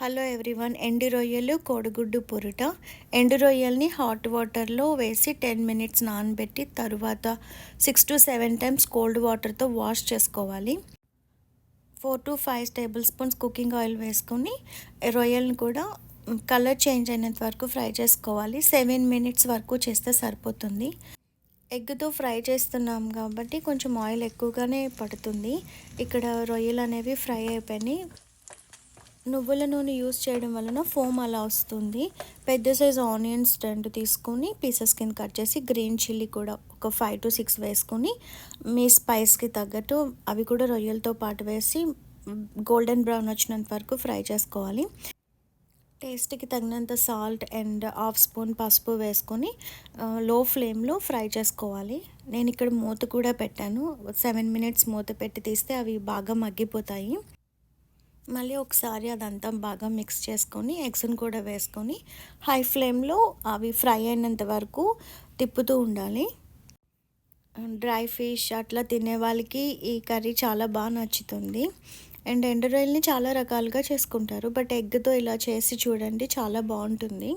Hello everyone ఎండు రొయ్యలు కోడిగుడ్డు పొరుట. ఎండు రొయ్యల్ని హాట్ వాటర్లో వేసి టెన్ మినిట్స్ నానబెట్టి తరువాత six to seven times cold వాటర్తో వాష్ చేసుకోవాలి. Four to five tablespoons cooking oil వేసుకొని రొయ్యల్ని కూడా కలర్ చేంజ్ అయినంత వరకు ఫ్రై చేసుకోవాలి. సెవెన్ మినిట్స్ వరకు చేస్తే సరిపోతుంది. ఎగ్తో ఫ్రై చేస్తున్నాం కాబట్టి కొంచెం ఆయిల్ ఎక్కువగానే పడుతుంది. ఇక్కడ రొయ్యలు అనేవి ఫ్రై అయిపోయినాయి. నువ్వుల నూనె యూస్ చేయడం వలన ఫోమ్ అలా వస్తుంది. పెద్ద సైజ్ ఆనియన్స్ రెండు తీసుకొని పీసెస్ కింద కట్ చేసి గ్రీన్ చిల్లీ కూడా ఒక ఫైవ్ టు సిక్స్ వేసుకొని మీ స్పైస్కి తగ్గట్టు అవి కూడా రొయ్యలతో పాటు వేసి గోల్డెన్ బ్రౌన్ వచ్చినంత వరకు ఫ్రై చేసుకోవాలి. టేస్ట్కి తగినంత సాల్ట్ అండ్ హాఫ్ స్పూన్ పసుపు వేసుకొని లో ఫ్లేమ్లో ఫ్రై చేసుకోవాలి. నేను ఇక్కడ మూత కూడా పెట్టాను. సెవెన్ మినిట్స్ మూత పెట్టి తీస్తే అవి బాగా మగ్గిపోతాయి. మళ్ళీ ఒకసారి అదంతా బాగా మిక్స్ చేసుకొని ఎగ్స్ని కూడా వేసుకొని హై ఫ్లేమ్లో అవి ఫ్రై అయినంత వరకు తిప్పుతూ ఉండాలి. డ్రై ఫిష్ అట్లా తినే వాళ్ళకి ఈ కర్రీ చాలా బాగా నచ్చుతుంది. అండ్ ఎండు చాలా రకాలుగా చేసుకుంటారు బట్ ఎగ్తో ఇలా చేసి చూడండి చాలా బాగుంటుంది.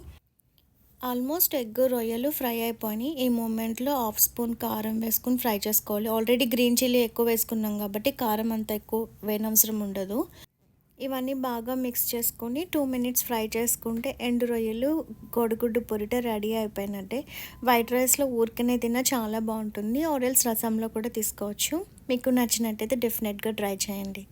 ఆల్మోస్ట్ ఎగ్ రొయ్యలు ఫ్రై అయిపోయినాయి. ఈ మూమెంట్లో హాఫ్ స్పూన్ కారం వేసుకుని ఫ్రై చేసుకోవాలి. ఆల్రెడీ గ్రీన్ చిల్లీ ఎక్కువ వేసుకున్నాం కాబట్టి కారం అంత ఎక్కువ వేయనవసరం ఉండదు. ఇవన్నీ బాగా మిక్స్ చేసుకొని టూ మినిట్స్ ఫ్రై చేసుకుంటే ఎండు రొయ్యలు కోడిగుడ్డు పొరిట రెడీ అయిపోయినట్టే. వైట్ రైస్లో ఊరికనే తిన్నా చాలా బాగుంటుంది. ఆరెల్స్ రసంలో కూడా తీసుకోవచ్చు. మీకు నచ్చినట్టయితే డెఫినెట్గా ట్రై చేయండి.